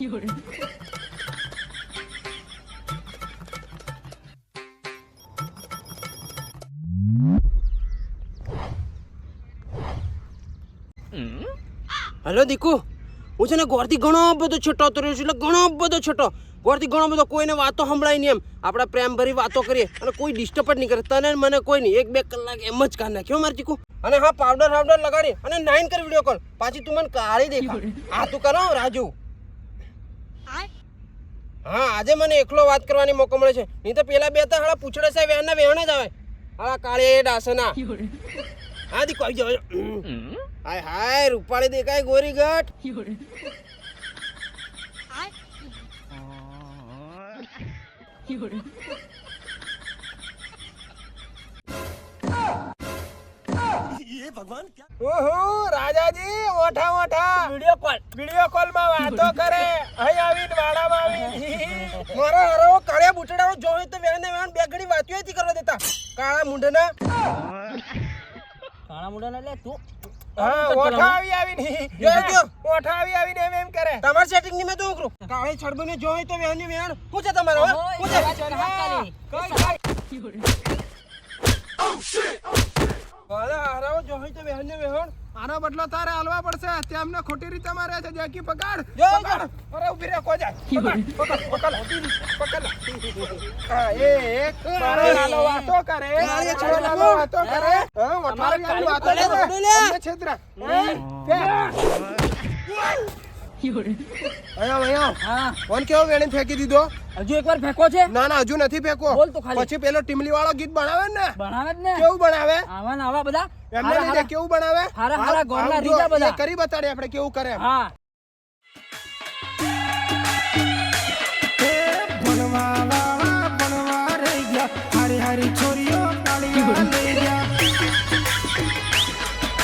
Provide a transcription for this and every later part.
有人，હલો દીકુ હું છે ને ગોરથી ઘણો બધો છૂટો ઉતર્યો છું એટલે ઘણો બધો છૂટો. ગોરથી ઘણો બધો કોઈને વાતો સંભળાય નહીં એમ. આપણે પ્રેમભરી વાતો કરીએ અને કોઈ ડિસ્ટર્બ જ નહીં કરે. તને મને કોઈ નહીં. એક બે કલાક એમ જ કાઢ નાખ્યો મારે ચીકુ. અને હા પાવડર પાવડર લગાડી અને નાઈન કરી વીડિયો કોલ પાછી તું મને કાળી દેખા. આ તું કરો રાજુ. હા આજે મને એકલો વાત કરવાની મોકો મળે છે. નહીં તો પેલા બે તો હળા પૂછડે સાહેબ વહેણ વહેણ જ આવે. હા કાળે ડાસના. હા દી કોઈ જાવ હાય હાય રૂપાળી દેખાય ગોરી ગઠ ભગવાન ઓહો રાજાજી ઓઠા ઓઠા. Video call. વિડિયો કોલમાં વાતો કરે અહીં આવી વાડામાં આવી. મારા હારો કાળિયા બુટડાઓ જોવે તો વેણ ને વેણ બે ઘડી વાતો હતી કરવા દેતા. કાળા મુંડના. કાળા મુંડના એટલે તું હા ઓઠા આવી આવીને. જો જો ઓઠા આવી આવીને એમ એમ કરે. તમાર સેટિંગની મે તો ઉકરું. કાળી છડબને જોવે તો વેણ ને વેણ. પૂછે તમારો હો? પૂછે 有人，મારા હોય તો વેણ ને વેણ આનો બદલો તારે હાલવા પડશે. તેમને ખોટી રીતે મારે છે જેકી પકડ. જો, જો. અરે ઊભી રહે કોજા. પકડ પકડ પકડ હા એ એક મારે હાલો વાતો કરે. મારે છોડો લાગો વાતો કરે. હા વઠાવી વાતો કરે. અમને છેતરા. હે? 有人，અહીંયા અહીંયા હા. ફોન કેવો વેણી ફેંકી દીધો? હજુ એકવાર ફેંકો છે? ના ના હજુ નથી ફેંકો બોલ તો ખાલી. પછી પેલો ટીમલી વાળો ગીત બનાવે ને? ભણાવે જ ને? કેવું બનાવે આવા ને આવા બધા. એમને લીધે કેવું બનાવે હારા હારા ગોળના રીજા બધા. કરી બતાડીએ આપણે કેવું કરે. હા.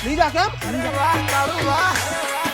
લીધા કેમ? આવા ને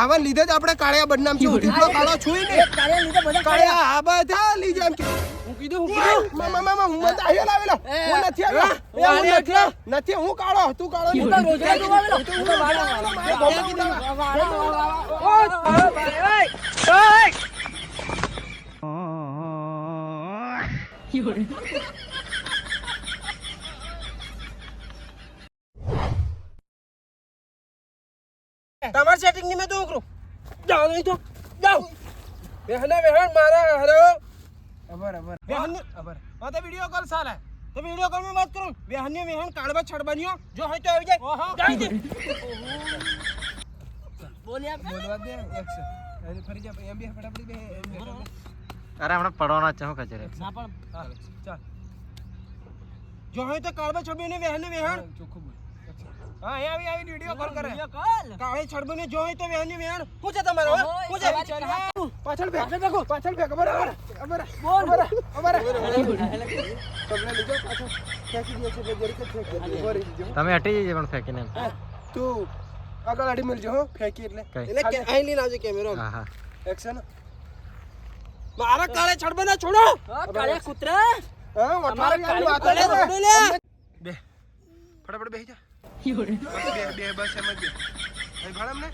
આવા લીધે જ આપણે કાળિયા બદનામ છે એટલો કાળો છુઈ ને કાળિયા લીધે બધા કાળિયા આ બધા લીધે એમ કે હું કીધું હું કીધું મામા મામા હું બંધ આયો લાવેલો હું નથી આવ્યો હું નથી નથી હું કાળો તું કાળો નહીં. તો રોજડા જોવા આવેલો. હું તો વાળા વાળા. મારે ઓય ઉડાવવા. વાળા વાળા. 有人，તમાર સેટિંગની મે તો ઉકરું જાઓ નહીં તો જાઓ. બેહના બેહન મારા હારો. અબર વેહન બરાબર હા તો વિડિયો કોલ ચાલે. તો વિડિયો કોલમાં વાત કરું. બેહન ને વેહણ કાળબા છડબાનીઓ જો હોય તો આવી જાય. જાય દે. બોલ્યા? બોલવા દે એક્શન અરે ફરી જા એમ બી ફટાફટ બે અરે હમણાં પડવાના છે હું કચરે ના પણ ચાલ. જો હોય તો કાળબા છડબીને વેહન ને વેહણ ચોખ્ખું બોલ. હા એ આવી આવી વિડિયો કોલ કરે. વિડિયો કોલ કાળે છડબો ને જોઈ તો વેની વેણ પૂછે તમારો પૂછે. પાછળ બેઠો દેખો પાછળ બેઠો બરાબર અમારા બોલ. અમારા તમને લીજો પાછળ. ફેંકી દે છે ગોરી કે ફેંકી તમે હટી જજો પણ ફેંકીને તું આગળ અડી મળજો હો ફેંકી એટલે. એટલે અહીં લઈને આવજો કેમેરો હા હા. એક્શન મારા કાળે છડબો ના છોડો કાળે કૂતરા. હા અમારા કાળે છડબો લે બે ફટાફટ બેહી જા. બે બે બસ એમ જ બે અહીં ભાડ અમને